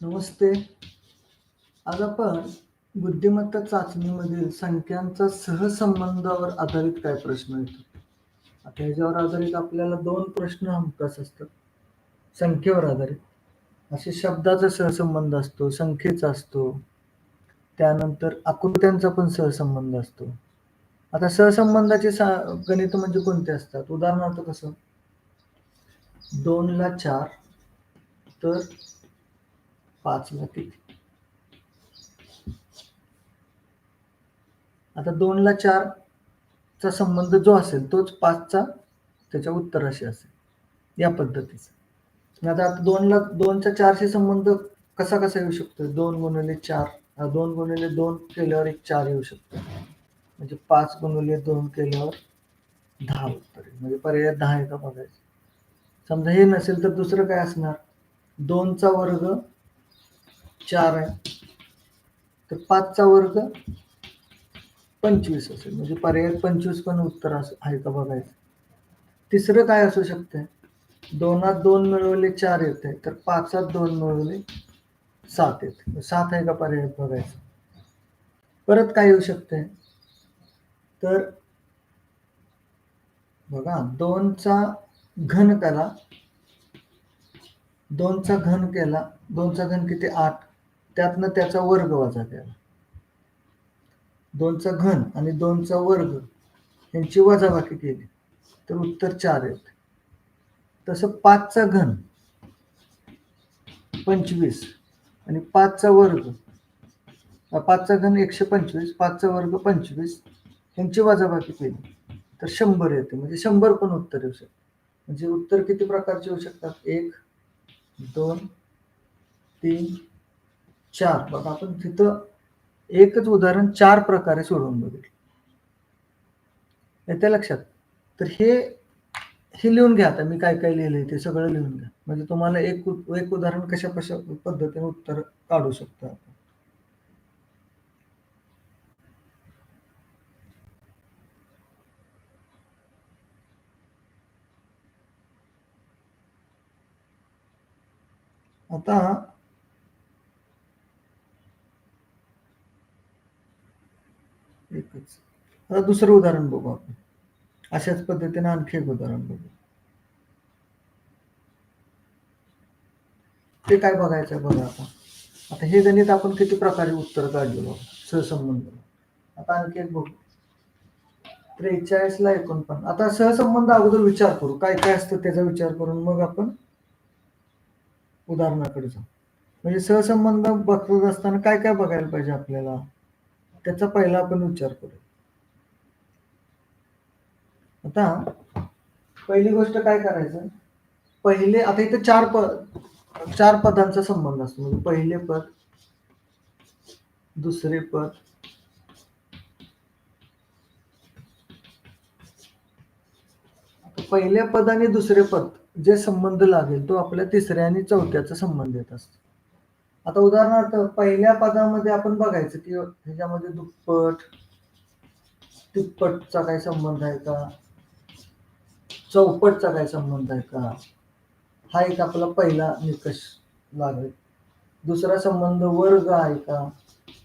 नमस्ते. आज आपण बुद्धिमत्ता चाचणीमधील संख्यांचा सहसंबंधावर आधारित काय प्रश्न येतो? आता ह्याच्यावर आधारित आपल्याला दोन प्रश्न हमखास असतात. संख्येवर आधारित. असे शब्दाचा सहसंबंध असतो संख्येचा असतो. त्यानंतर आकृत्यांचा पण सहसंबंध असतो. आता सहसंबंधाचे सा गणित म्हणजे कोणते असतात? उदाहरणार्थ कसं? दोनला चार तर पाचला किती आता दोनला चार चा संबंध जो असेल तोच पाचचा त्याच्या उत्तराशी असेल या पद्धतीचा. आता आता दोनला दोनचा चारशी संबंध कसा कसा येऊ शकतो? दोन गुणिले चार दोन गुणिले दोन केल्यावर एक चार येऊ शकतो. म्हणजे पाच गुणिले दोन केल्यावर दहा उत्तर. म्हणजे पर्याय दहा आहे का बघायचं. समजा हे नसेल तर दुसरं काय असणार? दोनचा वर्ग चार आहे. तर पाचचा वर्ग पंचवीस असेल. म्हणजे पर्याय पंचवीस पण उत्तर असं आहे का बघायचं? तिसरं काय असू शकतं दोनात दोन मिळवले चार येते तर पाचात दोन मिळवले सात येत सात आहे का पर्याय बघायचं? परत काय येऊ शकते तर बघा दोनचा घन करा. दोनचा घन केला दोनचा घन किती? आठ. त्यातनं त्याचा वर्ग वजा केला. दोनचा घन आणि दोनचा वर्ग यांची वजाबाकी केली. तर उत्तर चार येते. तसं पाचचा घन पंचवीस. आणि पाचचा वर्ग पाचचा घन एकशे पंचवीस पाचचा वर्ग पंचवीस यांची वजाबाकी केली. तर शंभर येते. म्हणजे शंभर पण उत्तर येऊ शकते. म्हणजे उत्तर किती प्रकारचे येऊ शकतात? एक दोन तीन चार. बघा आपण तिथं एकच उदाहरण चार प्रकारे सोडवून बघितलं. येते लक्षात? तर हे हे लिहून घ्या आता. मी काय काय लिहिलंय ते सगळं लिहून घ्या. म्हणजे तुम्हाला एक एक उदाहरण कशा कशा पद्धतीने उत्तर काढू शकतो आपण. आता एकच. आता दुसरं उदाहरण बघू आपण. अशाच पद्धतीने आणखी एक उदाहरण बघू. ते काय बघायचं बघा आता. आता हे गणित आपण किती प्रकारे उत्तर काढलेलो सहसंबंध. आता आणखी एक बघू. त्रेचाळीसला एकोणपन्नास. आता सहसंबंध अगोदर विचार करू. काय काय असतं त्याचा विचार करून मग आपण उदाहरणाकडे जाऊ. म्हणजे सहसंबंध बघत असताना काय काय बघायला पाहिजे आपल्याला? त्याचा पहिला आपण विचार करू. आता पहिली गोष्ट काय करायचं? पहिले आता इथे चार पद चार पदांचा संबंध असतो. म्हणजे पहिले पद दुसरे पद पहिले पहिल्या पद आणि दुसरे पद. जे संबंध लागेल तो आपल्या तिसऱ्या आणि चौथ्याचा संबंध येत असतो. आता उदाहरणार्थ पहिल्या पदामध्ये आपण बघायचं की ह्याच्यामध्ये दुप्पट तिप्पटचा काय संबंध आहे का? चौपटचा काय संबंध आहे का? हा एक आपला पहिला निकष लागेल. दुसरा संबंध वर्ग आहे का?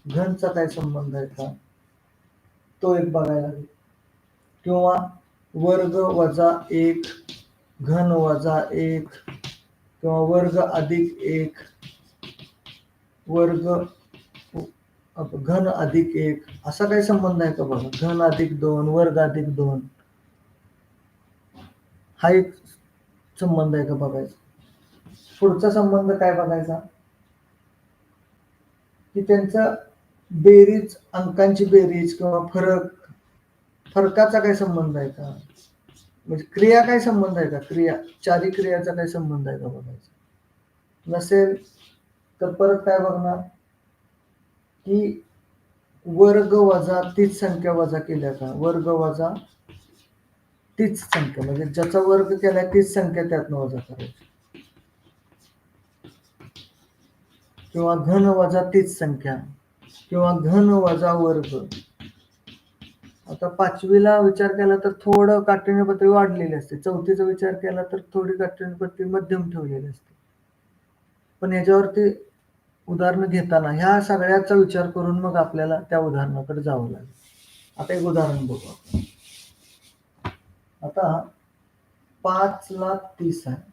घनचा काय संबंध आहे का? तो एक बघायला लागेल. किंवा वर्ग वजा एक घन वजा एक किंवा वर्ग अधिक एक वर्ग घन अधिक एक असा काही संबंध आहे का बघा? घन अधिक दोन वर्ग अधिक दोन. हा एक संबंध आहे का बघायचा? पुढचा संबंध काय बघायचा? की त्यांचा बेरीज अंकांची बेरीज किंवा फरक फरकाचा काय संबंध आहे का? म्हणजे क्रिया काय संबंध आहे का? क्रिया चारी क्रियाचा काय संबंध आहे का बघायचा? नसेल तर परत काय बघणार? की वर्ग वजा तीच संख्या वजा केल्या का? वर्ग वजा तीच संख्या म्हणजे ज्याचा वर्ग केलाय तीच संख्या त्यातनं वजा करायची. किंवा घन वजा तीच संख्या किंवा घन वजा वर्ग. आता पाचवीला विचार केला तर थोडं काठिण्य वाढलेली असते. चौथीचा विचार केला तर थोडी काठिण्यपत्री मध्यम ठेवलेली असते. पण याच्यावरती उदाहरणं घेताना ह्या सगळ्याचा विचार करून मग आपल्याला त्या उदाहरणाकडे जावं लागेल. आता एक उदाहरण बघू. आपण आता पाच लाख तीस आहे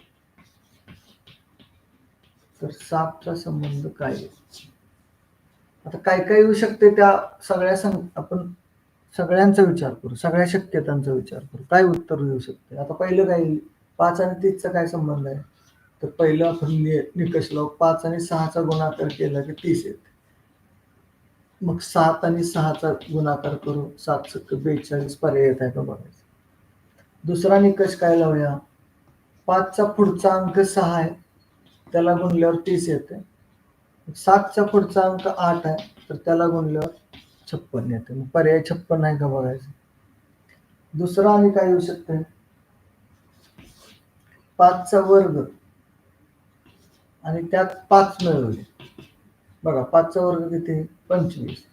तर सातचा संबंध काय आता काय काय येऊ शकते त्या सगळ्या सं आपण सगळ्यांचा विचार करू सगळ्या शक्यतांचा विचार करू. काय उत्तर देऊ शकते? आता पहिलं काय पाच आणि तीसचा काय संबंध आहे? तर पहिलं आपण निकष लावू पाच आणि सहाचा गुणाकार केला की तीस येते. मग सात आणि सहाचा गुणाकार करू सात सत्तर बेचाळीस पर्याय येत आहे का बघायचं? दुसरा निकष काय लावूया? पाचचा पुढचा अंक सहा आहे त्याला गुणल्यावर तीस येते. सातचा पुढचा अंक आठ आहे तर त्याला गुणल्यावर छप्पन येते मग पर्याय छप्पन आहे का बघायचं? दुसरा आणि काय येऊ शकते पाचचा वर्ग. आणि त्यात पाच मिळवले. बघा पाचचा वर्ग किती? पंचवीस.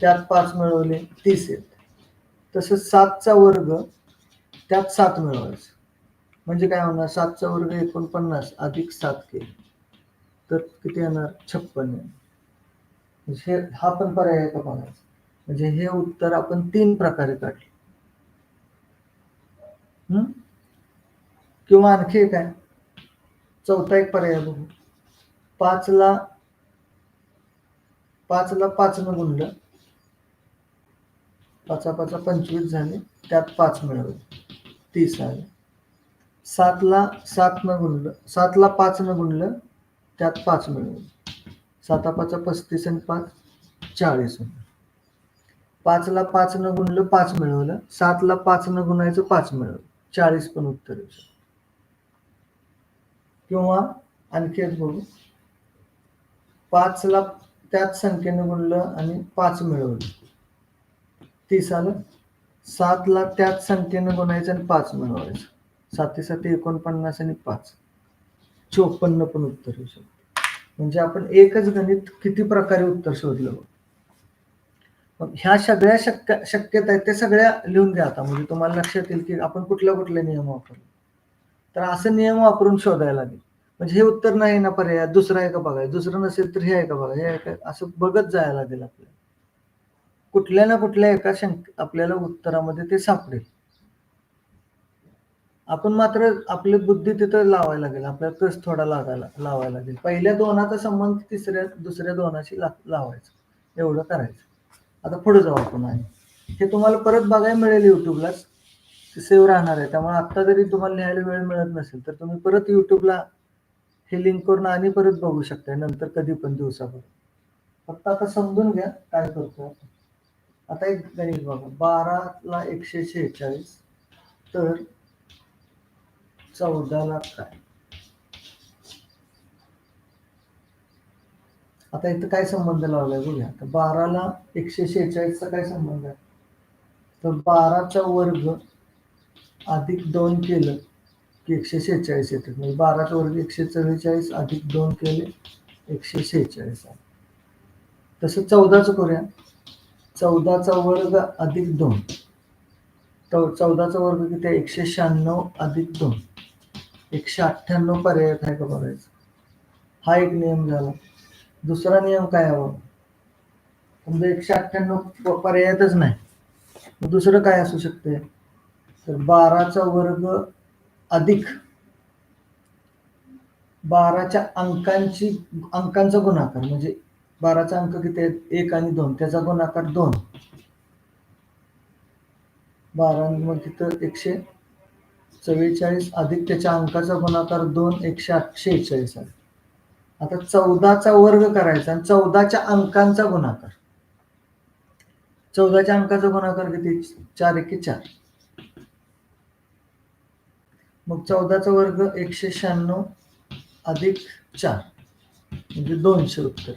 त्यात पाच मिळवले तीस येत. तसंच सातचा वर्ग त्यात सात मिळवायचं. म्हणजे काय होणार? सातचा वर्ग एकोणपन्नास अधिक सात केले. तर किती येणार? छप्पन येणार. हे हा पण पर्याय आहे का बघायचा? म्हणजे हे उत्तर आपण तीन प्रकारे काढले. हम्म? किंवा आणखी एक आहे. चौथा एक पर्याय बघू. पाचला पाचला पाचनं गुणलं. पाचा पाचा पंचवीस झाले. त्यात पाच मिळवले तीस आले. सातला सातनं गुणलं. सातला पाचनं गुणलं. त्यात पाच मिळवले साता पाचा पस्तीस आणि पाच चाळीस पाचला पाच न गुणलं पाच मिळवलं सातला पाच न गुणायचं पाच मिळवलं. चाळीस पण उत्तर येऊ किंवा आणखी एक बघू. पाचला त्याच संख्येनं गुणलं आणि पाच मिळवलं. तीस आलं सातला त्याच संख्येनं गुणायचं आणि पाच मिळवायचं. साती साती एकोणपन्नास आणि पाच. चोपन्न पण उत्तर येऊ शकतं. म्हणजे आपण एकच गणित किती प्रकारे उत्तर शोधलं ह्या सगळ्या शक्य शक्यता आहेत त्या सगळ्या लिहून घ्या आता. म्हणजे तुम्हाला लक्षात येईल की आपण कुठल्या कुठले नियम वापरले तर असं नियम वापरून शोधायला लागेल. म्हणजे हे उत्तर नाही ना पर्याय दुसरं आहे का बघाय दुसरं नसेल तर हे आहे का बघा हे आहे का? असं बघत जायला लागेल आपल्याला. कुठल्या ना कुठल्या एका शंक आपल्याला उत्तरामध्ये ते सापडेल. आपण मात्र आपली बुद्धी तिथं लावायला लागेल. आपल्याला कस थोडा लागायला लावायला लागेल. पहिल्या दोनाचा संबंध तिसऱ्या दुसऱ्या दोनाशी ला लावायचं. एवढं करायचं. आता पुढे जाऊ आपण आणि. हे तुम्हाला परत बघायला मिळेल युट्यूबलाच सेव्ह राहणार आहे. त्यामुळे आत्ता जरी तुम्हाला लिहायला वेळ मिळत नसेल तर तुम्ही परत युट्यूबला हे लिंक करून आणि परत बघू शकता नंतर कधी पण दिवसाभर. फक्त आता समजून घ्या काय करतो आपण. आता एक गणित बघा. बाराला एकशे शेहेचाळीस तर चौदाला काय? आता इथं काय संबंध लावलाय बघूया. तर बाराला एकशे शेहेचाळीसचा काय संबंध आहे? तर बाराचा वर्ग अधिक दोन केलं की एकशे शेहेचाळीस येते. म्हणजे बाराचा वर्ग एकशे चव्वेचाळीस अधिक दोन केले एकशे शेहेचाळीस आहे. तसं चौदाचं करूया. चौदाचा वर्ग अधिक दोन. चौदाचा वर्ग किती आहे? एकशे शहाण्णव अधिक दोन. एकशे अठ्ठ्याण्णव पर्याय आहे का बघायचं? हा एक नियम झाला. दुसरा नियम काय हवा समजा एकशे अठ्ठ्याण्णव पर्यायातच नाही. दुसरं काय असू शकते तर बाराचा वर्ग अधिक बाराच्या अंकांची अंकांचा गुणाकार म्हणजे बाराचा अंक किती आहेत एक आणि दोन त्याचा गुणाकार दोन. बारा मग तिथं एकशे चव्वेचाळीस अधिक त्याच्या अंकाचा गुणाकार दोन एकशे शेहेचाळीस आहे. आता चौदाचा वर्ग करायचा आणि चौदाच्या अंकांचा गुणाकार. चौदाच्या अंकाचा गुणाकार किती? चार एके चार. मग चौदाचा वर्ग एकशे शहाण्णव अधिक चार. म्हणजे दोनशे उत्तर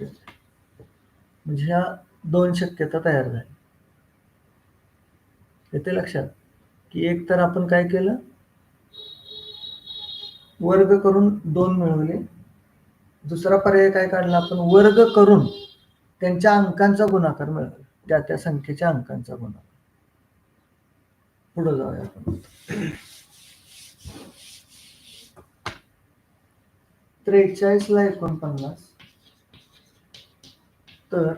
म्हणजे ह्या दोन शक्यता तयार झाल्या. येते लक्षात? की एक तर आपण काय केलं? वर्ग करून दोन मिळवले. दुसरा पर्याय काय काढला? आपण वर्ग करून त्यांच्या अंकांचा गुणाकार मिळवला. त्या त्या संख्येच्या अंकांचा गुणाकार. पुढे जाऊया आपण. त्रेचाळीस ला एकोणपन्नास. तर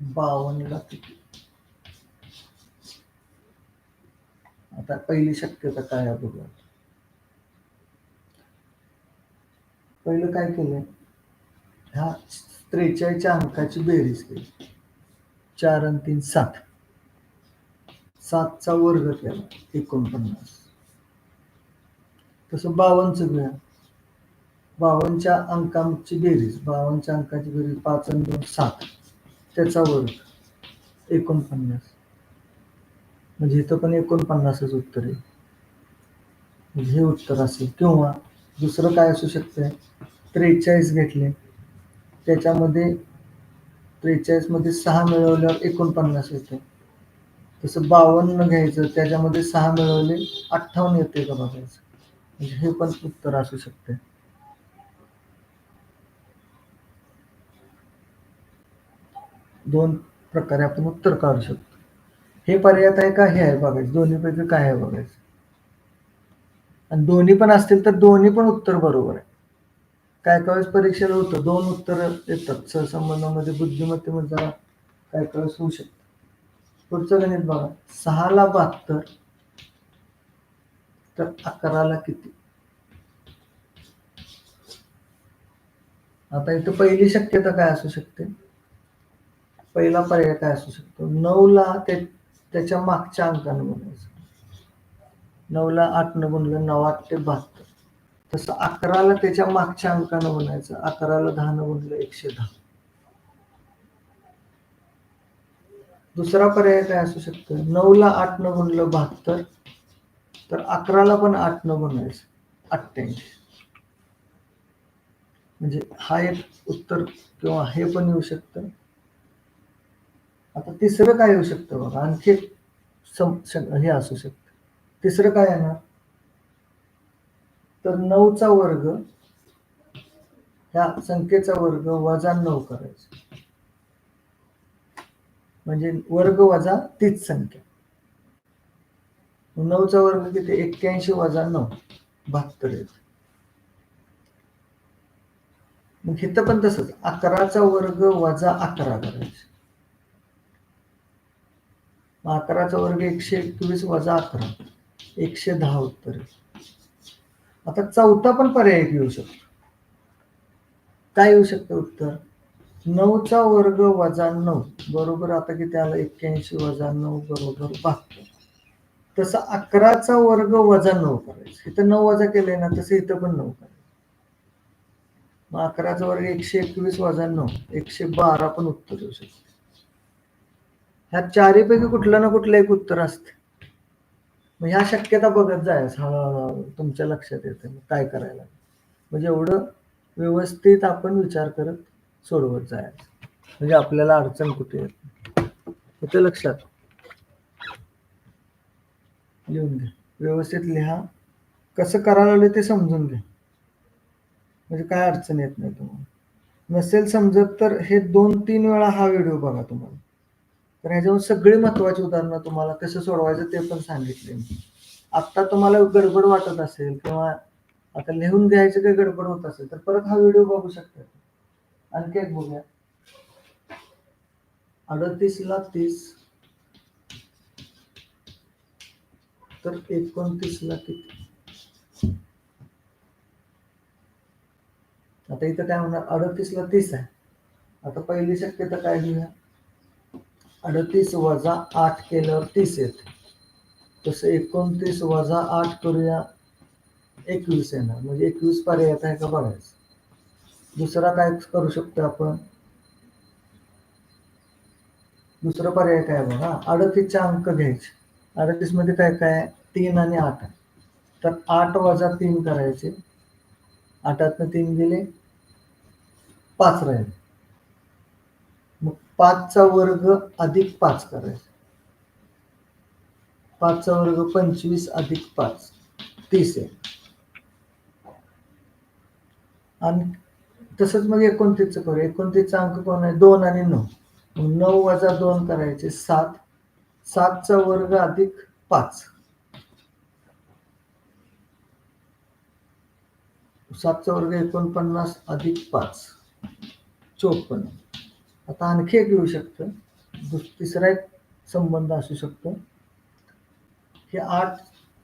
बावन्नला किती? आता पहिली शक्यता काय आहे बघूया. पहिलं काय केलंय? ह्या त्रेचाळीसच्या अंकाची बेरीज केली. चार आणि तीन सात. सातचा वर्ग केला एकोणपन्नास. तसं बावनचं घ्या बावनच्या अंकांची बेरीज बावनच्या अंकाची बेरीज पाच आणि दोन सात. त्याचा वर्ग एकोणपन्नास. म्हणजे इथं पण एकोणपन्नासच उत्तर आहे. म्हणजे हे उत्तर असेल किंवा दुसरं काय असू शकतंय? त्रेचाळीस घेतले त्याच्यामध्ये त्रेचाळीसमध्ये सहा मिळवल्यावर एकोणपन्नास येते. तसं बावन्न घ्यायचं त्याच्यामध्ये सहा मिळवले अठ्ठावन्न येते का बघायचं? म्हणजे हे पण उत्तर असू शकते दोन प्रकारे आपण उत्तर काढू शकतो. हे पर्याय आहे का हे आहे बघायचं. दोन्हीपैकी काय आहे बघायचं? आणि दोन्ही पण असतील तर दोन्ही पण उत्तर बरोबर आहे. काय काय वेळेस परीक्षेला होतं दोन उत्तर येतात. सहसंबंधामध्ये बुद्धिमत्तेमध्ये जरा काय काय वेळेस होऊ शकतं. पुढचं गणित बघा. सहाला बहात्तर तर अकराला किती? आता इथं पहिली शक्यता काय असू शकते? पहिला पर्याय काय असू शकतो? नऊला ते त्याच्या मागच्या अंकाने म्हणायचं नऊला आठनं न गुणलं नऊ आठ ते बहात्तर. तसं अकराला त्याच्या मागच्या अंकानं म्हणायचं अकराला दहा न गुणलं एकशे दहा. दुसरा पर्याय काय असू शकतो? नऊला आठनं गुणलं बहात्तर तर अकराला पण आठ न गुणायचं अठ्ठ्याऐंशी. म्हणजे हा एक उत्तर किंवा हे पण येऊ शकतं. आता तिसरं काय येऊ शकतं बघा? आणखी एक हे असू शकतं. तिसरं काय येणार? तर नऊचा वर्ग ह्या संख्येचा वर्ग वजा नऊ करायचा. म्हणजे वर्ग वजा तीच संख्या. नऊचा वर्ग किती? एक्क्याऐंशी वजा नऊ. बहात्तर मग इथं पण तसंच. अकराचा वर्ग वजा अकरा करायचं. अकराचा वर्ग एकशे एकवीस वजा अकरा. एकशे दहा उत्तर. आता चौथा पण पर्याय एक येऊ शकतो. काय येऊ शकतं उत्तर? नऊचा वर्ग वजा नऊ बरोबर आता किती आलं? एक्क्याऐंशी वजा नऊ बरोबर बहात्तर. तसं अकराचा वर्ग वजा नऊ करायचं. इथं नऊ वजा केलंय ना तसं इथं पण नऊ करायचं. मग अकराचा वर्ग एकशे एकवीस वजा नऊ एकशे बारा पण उत्तर येऊ शकते. ह्या चारीपैकी कुठलं ना कुठलं एक उत्तर असते. मग ह्या शक्यता बघत जायच हळूहळू तुमच्या लक्षात येते. मग काय करायला? म्हणजे एवढं व्यवस्थित आपण विचार करत सोडवत जायचं. म्हणजे आपल्याला अडचण कुठे येत नाही. लक्षात. लिहून घ्या. व्यवस्थित लिहा. कसं करायला लागलं ते समजून घ्या. म्हणजे काय अडचण येत नाही तुम्हाला. नसेल समजत तर हे दोन तीन वेळा हा व्हिडिओ बघा तुम्हाला. तर ह्याच्यावर सगळी महत्वाची उदाहरणं तुम्हाला कसं सोडवायचं ते पण सांगितले मी. आत्ता तुम्हाला गडबड वाटत असेल किंवा आता लिहून घ्यायचं काही गडबड होत असेल तर परत हा व्हिडिओ बघू शकता आणखी एक बघूया. अडतीस ला तीस. तर एकोणतीस ला किती? आता इथं काय होणार? अडतीस ला तीस आहे. आता पहिली शक्यता काय घेऊया? अडतीस वजा आठ केल्यावर तीस येते. तसं एकोणतीस वजा आठ करूया एकवीस येणार. म्हणजे एकवीस पर्यायात आहे का बघायचं? दुसरा काय करू शकतो आपण? दुसरं पर्याय काय बघा? अडतीसचा अंक घ्यायचे. अडतीसमध्ये काय काय आहे? तीन आणि आठ आहे. तर आठ वजा तीन करायचे. आठातनं तीन गेले पाच राहिले. पाचचा वर्ग अधिक पाच करायचा. पाचचा वर्ग पंचवीस अधिक पाच तीस आहे. आणि तसंच मग एकोणतीसचं करू एकोणतीसचा अंक कोण आहे? दोन आणि नऊ. नऊ वजा दोन करायचे सात. सातचा वर्ग अधिक पाच. सातचा वर्ग एकोणपन्नास अधिक पाच. चोपन्न. आता आणखी एक येऊ शकतं. दुस तिसरा एक संबंध असू शकतो. की आठ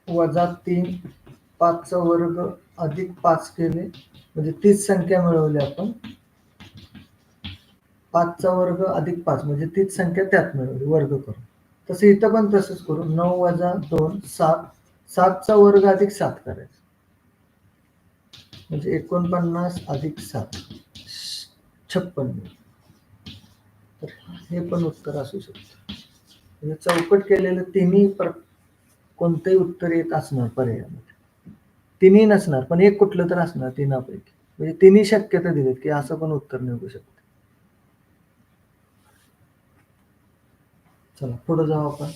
वजा तीन पाचचा वर्ग अधिक पाच केले म्हणजे तीच संख्या मिळवली आपण. पाचचा वर्ग अधिक पाच म्हणजे तीच संख्या त्यात मिळवली वर्ग करून. तसं इथं पण तसंच करू. नऊ वजा दोन सात. सातचा वर्ग अधिक सात करायचा. म्हणजे एकोणपन्नास अधिक सात. छप्पन्न तर हे पण उत्तर असू शकतं. म्हणजे चौकट केलेलं तिन्ही प्र कोणतंही उत्तर येत असणार पर्यायामध्ये. तिन्ही नसणार पण एक कुठलं तर असणार तिन्हापैकी म्हणजे तिन्ही शक्यता दिलीत की असं पण उत्तर निघू शकतं. चला पुढे जाऊ आपण.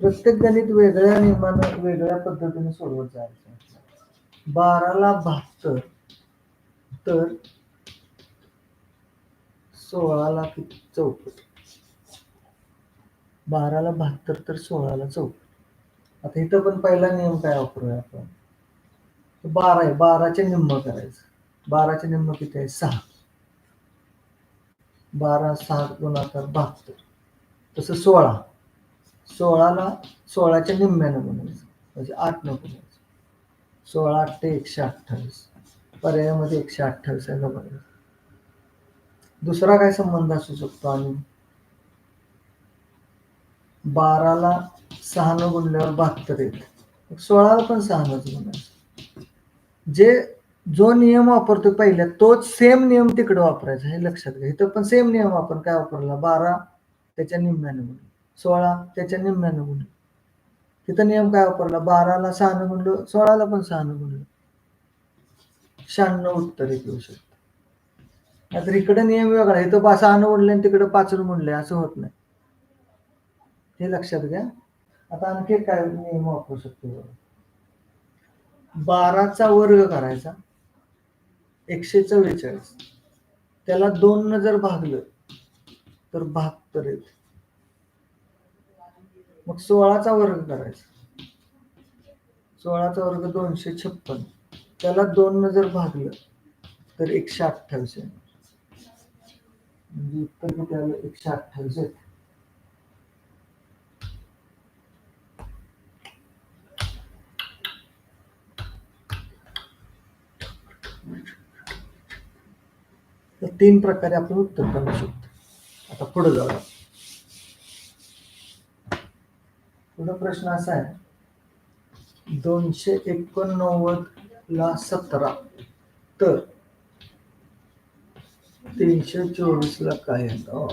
प्रत्येक गणित वेगळ्या नियमानं वेगळ्या पद्धतीने सोडवत जायचं. बाराला बहात्तर तर सोळाला किती चौपट. बाराला बहात्तर तर सोळाला चौपट. आता इथं पण पहिला नियम काय वापरूया आपण? बारा आहे. बाराचे निम्म करायचं. बाराचे निम्म किती आहे? सहा. बारा सहा गुणाकार बहात्तर तसं सोळा. सोळाला सोळाच्या निम्म्यानं म्हणायचं. म्हणजे आठ न म्हणायचं. सोळा अठ्ठे ते एकशे अठ्ठावीस. पर्यायामध्ये एकशे अठ्ठावीस आहे का बघायचं दुसरा काय संबंध असू शकतो आणि? बाराला सहानं गुणल्यावर बहात्तर येत. सोळाला पण सहा नच जे जो नियम वापरतो पहिल्या तोच सेम नियम तिकडे वापरायचा हे लक्षात घ्या. इथं पण सेम नियम आपण काय वापरला? बारा त्याच्या निम्म्यानं गुण सोळा त्याच्या निम्म्यानं गुण तिथं नियम काय वापरला? बाराला सहानं म्हणलं सोळाला पण सहानं म्हणलं शहाण्णव उत्तर एक येऊ शकतं. नाहीतर इकडे नियम वेगळा इथं पा सहानं म्हणले आणि तिकडे पाचनं म्हणले असं होत नाही. हे लक्षात घ्या. आता आणखी काय नियम वापरू शकतो बघा. बाराचा वर्ग करायचा. एकशे चव्वेचाळीस त्याला दोन जर भागलं तर बहात्तर येत. मग सोळाचा वर्ग करायचा. सोळाचा वर्ग दोनशे छप्पन. त्याला दोन जर भागलं तर एकशे अठ्ठावीस आहे. म्हणजे उत्तर किती आलं एकशे अठ्ठावीस आहे. तर तीन प्रकारे आपण उत्तर करू शकतो. आता पुढे जाऊया. पुढे प्रश्न असा आहे. दोनशे एकोणनव्वद ला सतरा. तर तीनशे चोवीस ला काय येतं हो.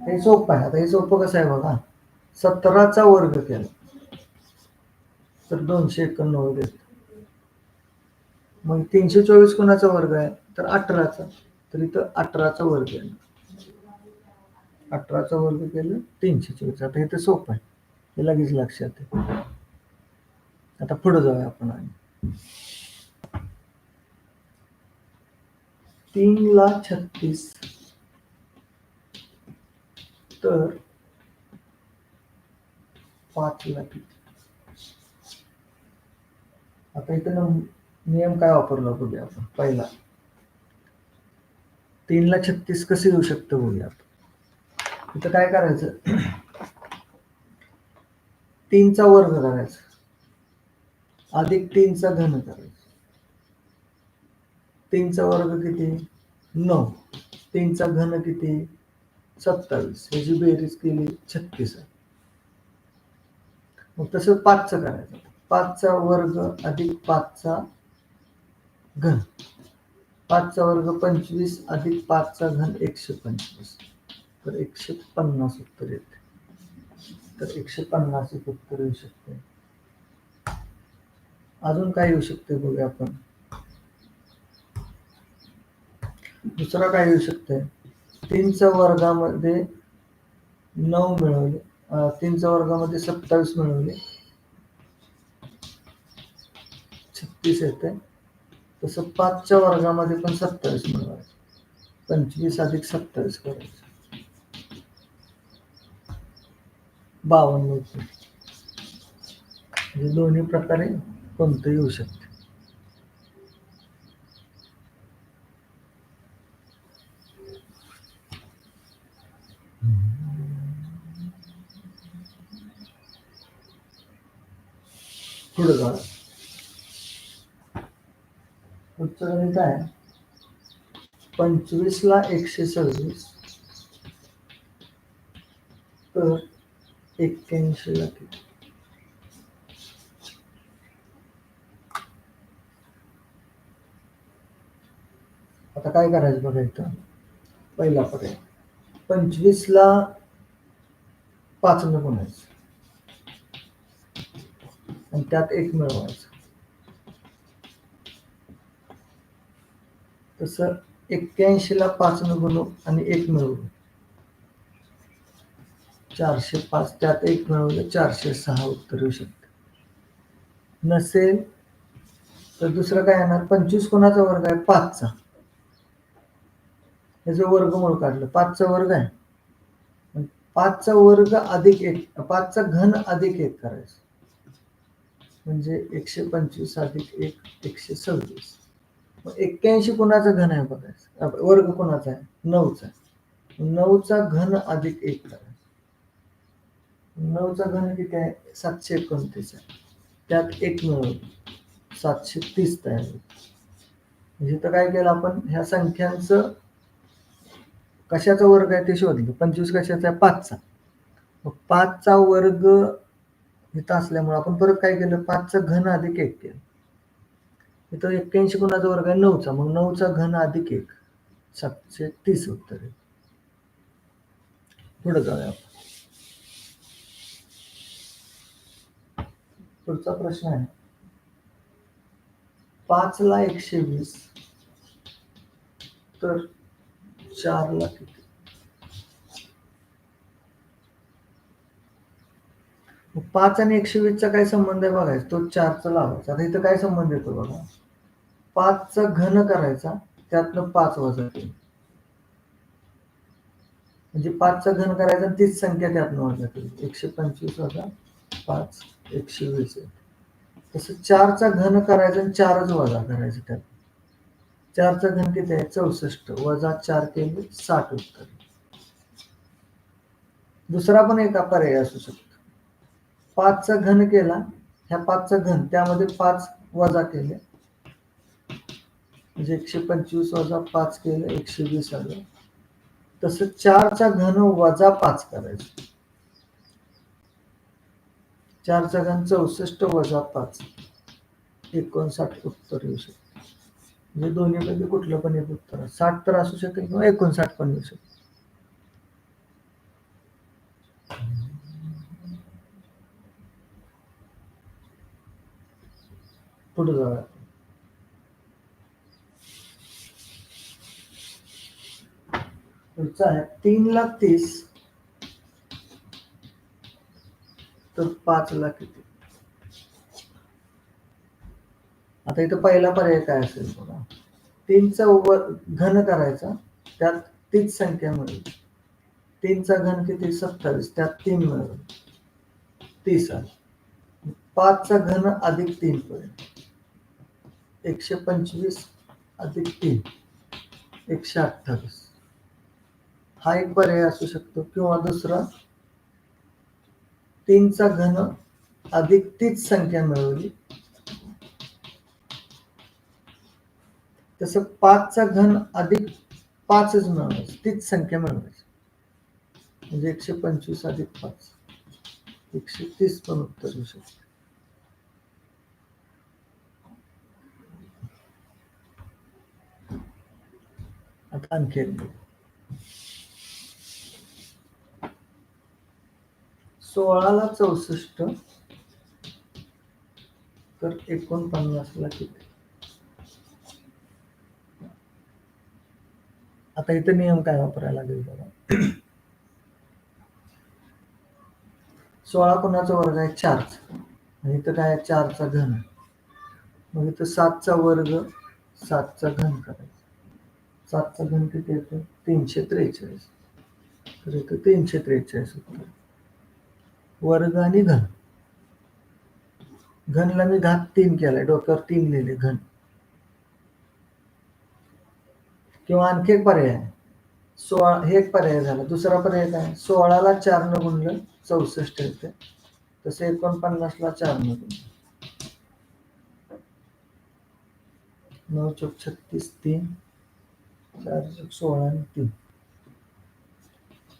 हे. सोपं आहे. आता हे सोपं कसं आहे बघा. सतराचा वर्ग केला. तर दोनशे एकोणनव्वद येत मग तीनशे चोवीस कोणाचा वर्ग आहे? तर अठराचा. तर इथं अठराचा वर्ग आहे. अठराचा वर्ग केलं तीनशे चोवीस आता इथं सोपं आहे. हे लगेच लक्षात आहे. आता पुढे जाऊया आपण आणि. तीन लाख छत्तीस. तर पाच लाख. आता इथं नियम काय वापरला बघूया आपण. पहिला. तीन लाख छत्तीस कसे येऊ शकतं बघूया आपण. इथं काय करायचं? तीनचा वर्ग करायचा. अधिक तीनचा घन करायचा. तीनचा वर्ग किती? नऊ. तीनचा घन किती? सत्तावीस. ह्याची बेरीज केली छत्तीस आहे. मग तसं पाचचं करायचं. पाचचा वर्ग अधिक पाचचा घन. पाचचा वर्ग पंचवीस अधिक पाचचा घन एकशे पंचवीस. तर एकशे पन्नास उत्तर येते. तर एकशे पन्नास एक उत्तर येऊ शकते. अजून काय येऊ शकते बघूया आपण. दुसरा काय येऊ शकते? तीनच्या वर्गामध्ये नऊ मिळवले. तीनच्या वर्गामध्ये सत्तावीस मिळवले. छत्तीस येते. तसं पाचच्या वर्गामध्ये पण सत्तावीस मिळवायचं. पंचवीस अधिक सत्तावीस करायचं. बावन्न उत्तर म्हणजे दोन्ही प्रकारे कोणतं येऊ शकते. पुढे जा. पुढचं गणित आहे पंचवीस ला एकशे सव्वीस. तर एक्क्याऐंशी ला आता काय करायचं बघा इथं? पहिला पर्याय. पंचवीस ला पाच न म्हणायचं आणि त्यात एक मिळवायचं. तसं एक्क्याऐंशीला पाच न गुणू आणि एक मिळवू. चारशे पाच त्यात एक मिळवलं चारशे सहा उत्तर येऊ शकते. नसेल तर दुसरं काय येणार? पंचवीस कोणाचा वर्ग आहे? पाचचा. याचं वर्गमूळ काढलं पाचचा वर्ग आहे. पाचचा वर्ग अधिक एक पाचचा घन अधिक एक करायचं. म्हणजे एकशे पंचवीस अधिक एक एकशे सव्वीस. मग एक्क्याऐंशी कोणाचा घन आहे बघायचं? वर्ग कोणाचा आहे? नऊचा. नऊचा घन अधिक एक करायचं. नऊचा घन किती आहे सातशे एकोणतीस आहे. त्यात एक मिळवलं सातशे तीस तयार म्हणजे इथं काय केलं आपण? ह्या संख्यांचं कशाचा वर्ग आहे ते शोधलं. पंचवीस कशाचा आहे? पाचचा. मग पाचचा वर्ग इथं असल्यामुळे आपण परत काय केलं? पाचचा घन अधिक एक केलं. इथं एक्क्याऐंशी कोणाचा वर्ग आहे नऊचा. मग नऊचा घन अधिक एक. सातशे तीस उत्तर आहे. पुढे जाऊया आपण. पुढचा प्रश्न आहे. पाच ला एकशे वीस तर चार ला किती? पाच आणि एकशे वीसचा काय संबंध आहे बघायचा? तो चारचा लावायचा. आता इथं काय संबंध येतो बघा? पाचचा घन करायचा त्यातनं पाच वजा केलं म्हणजे पाचचा घन करायचा तीच संख्या त्यातनं वजा केली एकशे पंचवीस वजा पाच. एकशे वीस आहे. तसं चारचा घन करायचा आणि चारच वजा करायचं त्यात. चारचा घन किती आहे? चौसष्ट. वजा चार केले साठ उत्तर. दुसरा पण एका पर्याय असू शकतो. पाचचा घन केला ह्या पाचचा घन त्यामध्ये पाच वजा केले. म्हणजे एकशे पंचवीस वजा पाच केले एकशे वीस आलं. तसं चारचा घन वजा पाच करायचं. चार घन चौसष्ट वजा पाच एकोणसाठ उत्तर येऊ शकते. म्हणजे दोन्हीपैकी कुठलं पण एक उत्तर साठ तर असू शकेल किंवा एकोणसाठ पण येऊ शकते. पुढे जाऊया पुढचा आहे तीन लाख तीस तर पाच लाख किती आता इथं पहिला पर्याय काय असेल बघा. तीनचा वर घन करायचा त्यात तीच संख्या मिळेल. तीनचा घन किती? सत्तावीस त्यात तीन मिळेल. तीस आलं पाचचा घन अधिक तीन पर्यंत. एकशे पंचवीस अधिक तीन. एकशे अठ्ठावीस. हा एक पर्याय असू शकतो किंवा दुसरा तीनचा घन अधिक तीच संख्या मिळवली. तसं पाचचा घन अधिक पाचच मिळवायचं तीच संख्या मिळवायची. म्हणजे एकशे पंचवीस अधिक पाच एकशे तीस पण उत्तर येऊ शकते. आता आणखी एक बघू. सोळाला चौसष्ट. तर एकोणपन्नासला किती? आता इथे नियम काय वापरायला लागेल बघा. सोळा कोणाचा वर्ग आहे? चारचा. आणि इथं काय आहे? चारचा घन. मग इथं सातचा वर्ग सातचा घन करायचा. सातचा घन किती येतो? तीनशे त्रेचाळीस. तर इथं तीनशे त्रेचाळीस उत्तर. वर्ग आणि घन. घनला मी घात तीन केलाय डोक्यावर तीन लिहिले घन. किंवा आणखी एक पर्याय आहे. सोळा हे एक पर्याय झाला. दुसरा पर्याय काय? सोळाला चार न गुणलं चौसष्ट येते. तसे एकोणपन्नासला चार न गुणलं. नऊ चौक छत्तीस तीन. चार चौक सोळा आणि तीन.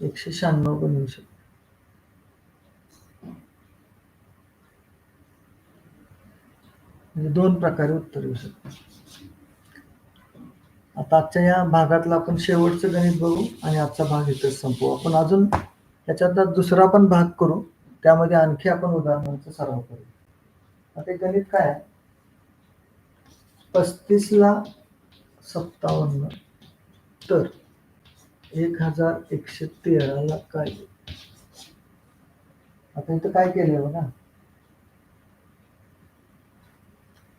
एकशे शहाण्णव पण येऊ शकतो. म्हणजे दोन प्रकारे उत्तर येऊ शकतं. आता आजच्या या भागातला आपण शेवटचं गणित बघू आणि आजचा भाग इथंच संपवू. आपण अजून त्याच्यातला दुसरा पण भाग करू. त्यामध्ये आणखी आपण उदाहरणांचा सराव करू. आता हे गणित काय आहे? पस्तीसला सत्तावन्न. तर एक हजार एकशे तेराला काय? आता इथं काय केलं बघा?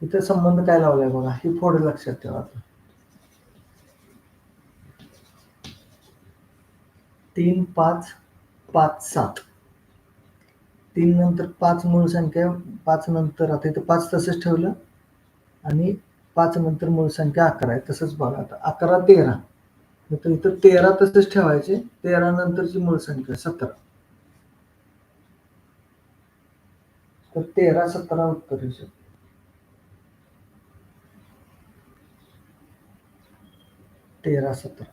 इथं संबंध काय लावलाय बघा? हे फोड लक्षात ठेवा. आता. तीन पाच पाच सात. तीन नंतर पाच मूळ संख्या पाच नंतर आता इथं पाच तसंच ठेवलं. आणि पाच नंतर मूळ संख्या अकरा आहे तसंच बघा आता. अकरा तेरा. तर इथं तेरा तसंच ठेवायचे. तेरा नंतरची मूळ संख्या सतरा. तर तेरा सतरा उत्तर येऊ शकतो. तेरा सतरा.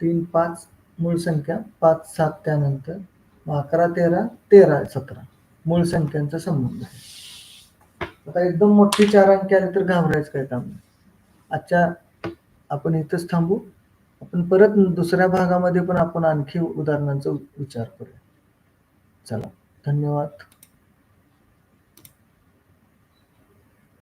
तीन पाच मूळ संख्या पाच सात त्यानंतर अकरा तेरा तेरा सतरा. मूळ संख्यांचा संबंध आहे. आता एकदम मोठी चार अंकी आले तर घाबरायचं काय काम नाही. आजच्या आपण इथंच थांबू. आपण परत दुसऱ्या भागामध्ये पण आपण आणखी उदाहरणांचा विचार करूया. चला धन्यवाद.